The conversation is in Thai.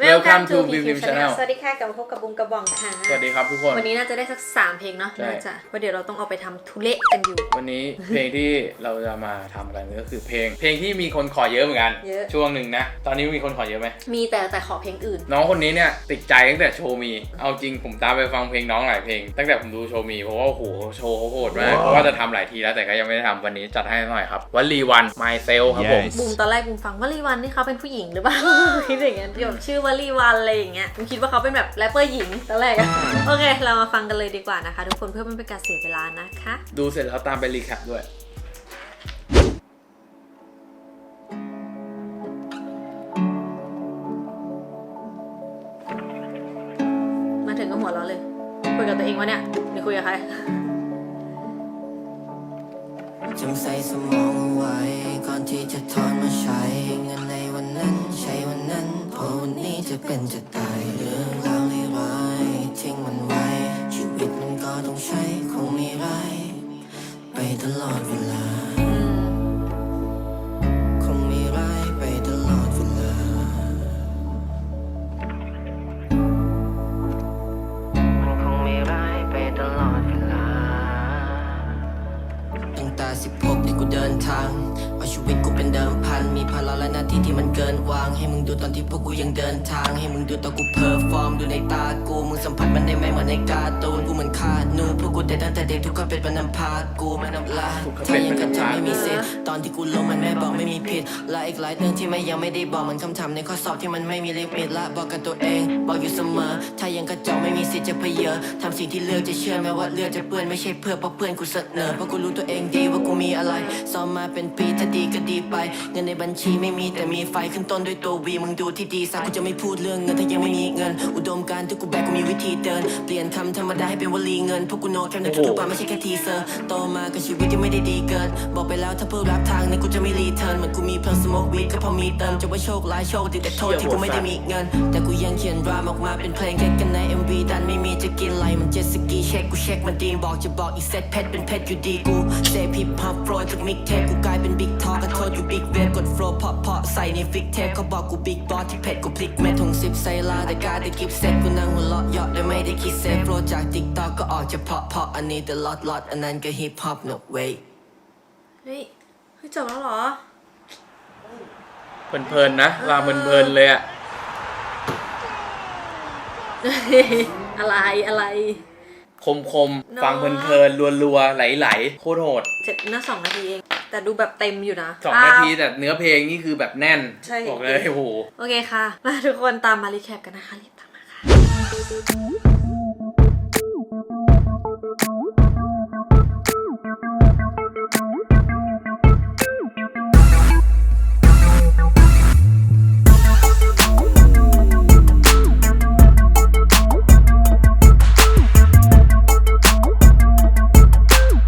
Welcome to Bim Bim Bim Channel Channel สวัสดีค่ะกลับมาพบกับบุมกระบองค่ะ สวัสดีครับทุกคน วันนี้น่าจะได้สัก3เพลงเนาะใช่ น่าจะเพราะเดี๋ยวเราต้องเอาไปทำทุเละกันอยู่ วันนี้ เพลงที่เราจะมาทำกันก็คือเพลง เพลงที่มีคนขอเยอะเหมือนกัน เยอะ ช่วงหนึ่งนะ ตอนนี้มีคนขอเยอะไหม มีแต่แต่ขอเพลงอื่น น้องคนนี้เนี่ยติดใจตั้งแต่โชว์มี เอาจริงผมตามไปฟังเพลงน้องหลายเพลง ตั้งแต่ผมดูโชว์มีเพราะว่าโอ้โหโชว์เขาโหดมากเพราะว่าจะทำหลายทีแล้วแต่ก็ยังไม่ได้ทำวันนี้จัดให้หน่อยครับวันรีวัน My s e l ครับผม Yes บูมตอนแรกบูมฟังวลีวันนี่เขาเป็นผู้หญิงหรือเปล่า คิดอย่างเงี้ยแบบชื่อวลีวันอะไรอย่างเงี้ยบูมคิดว่าเขาเป็นแบบแรปเปอร์หญิงตอนแรกอะโอเค เรามาฟังกันเลยดีกว่านะคะ ทุกคนเพื่อไม่เป็นการเสียเวลานะคะ ดูเสร็จแล้วตามไปรีแคปด้วย มาถึงก็หัวเราะเลย คุยกับตัวเองวะเนี่ยหรือคุยกับใครจำใส่สมองเอาไว้ ก่อนที่จะถอนมาใช้เงินในวันนั้น ใช้วันนั้นเพราะวันนี้ จะเป็นจะตายเรื่องราวเลวร้ายทิ้งมันไว้ ชีวิตมันก็ต้องใช้คงไม่ร้ายไปตลอดเวลา คงไม่ร้ายไปตลอดเวลา มันคงไม่ร้ายไปตลอดเวลา ตั้งแต่สิบหกที่กูเดินทางเอาชีวิตกู มพันมีภาระและหน้าที่ที่มันเกินวาง ให้มึงดูตอนที่พวกกูยังเดินทาง ให้มึงดูตอนกูเพอร์ฟอร์มดูในตากู มึงสัมผัสมันได้ไหมเหมือนในการ์ตูนกู แต่ตั้งแต่เด็กทุกคนเป็นมันนำพากูมันนำลาทุกคนถ้าเป็นยังมันกระนำจาพาไม่มีสิทธิ์ตอนที่กูลงมันแม่บอกไม่มีผิดและอีกหลายเรื่องที่ไม่ยังไม่ได้บอกมันคำถามในข้อสอบที่มันไม่มีลิมิตละบอกกับตัวเอง บอกอยู่เสมอถ้ายังกระจอกไม่มีสิทธิ์จะเพเยอทำสิ่งที่เลือกจะเชื่อแม้ว่าเลือดจะเปื้อนไม่ใช่เพื่อเพราะเพื่อนกูเสนอเพราะกูรู้ตัวเองดีว่ากูมีอะไรซ้อมมาเป็นปีถ้าดีก็ดีไป เงินในบัญชีไม่มีแต่มีไฟขึ้นต้นด้วยตัววีมึงดูที่ดีซะกูจะไม่พูดเรื่องเงินถ้ายังไม่มีเงิน อุดมการณ์ที่กูแบกกูมีวิธีเดิน เปลี่ยนคำธรรมดาให้เป็นวลีเงินพวกกูโน้ตแค่ในทุกๆวันไม่ใช่แค่ทีเซอร์โตมากับชีวิตที่ไม่ได้ดีเกินบอกไปแล้วถ้าเพิ่มรับทางนี้กูจะไม่รีเทิร์นเหมือนกูมีเพลิงสโมกวีดก็พอมีเติมจะว่าโชคร้ายโชคดีแต่โทษที่กูไม่ได้มีเงิน แต่กูยังเขียนรามออกมาเป็นเพลงแค่กันใน MV ดันไม่มีจะกินไห ช็คกูเช็คมันดีบอกจะบอกอีกเซตเพชรเป็นเพชรอยู่ดีกูเซพิปฮับโฟลจากมิกเทปกูกลายเป็นบิ๊กทอก็โทษอยู่บิ๊กเวฟกดโฟลเพาะเพาะใส่ในฟิกเทปเขาบอกกูบิ๊กบอสที่เพชรกูพลิกเม็ดทงสิบไซลาแต่กล้าได้กิฟเซ็ตกูนั่งหัวเราะเยาะและไม่ได้คิดเซฟโฟลจากติ๊กต็อกก็ออกจะเพาะเพาะอันนี้แต่ล็อตล็อตอันนั้นก็ฮิปฮอป no way เฮ้ยเฮ้ยจบแล้วเหรอ เพลินๆนะลาเพลินๆเลยอะ อะไรอะไร คมๆฟังเพลินๆรัวๆไหลๆโคตรโหดเจ็ดน่าสองนาทีเอง แต่ดูแบบเต็มอยู่นะสองนาทีแต่เนื้อเพลงนี่คือแบบแน่นใช่บอกเลยโอ้โหโอเคค่ะ มาทุกคนตามมารีแคปกันนะคะรีบตามมาค่ะ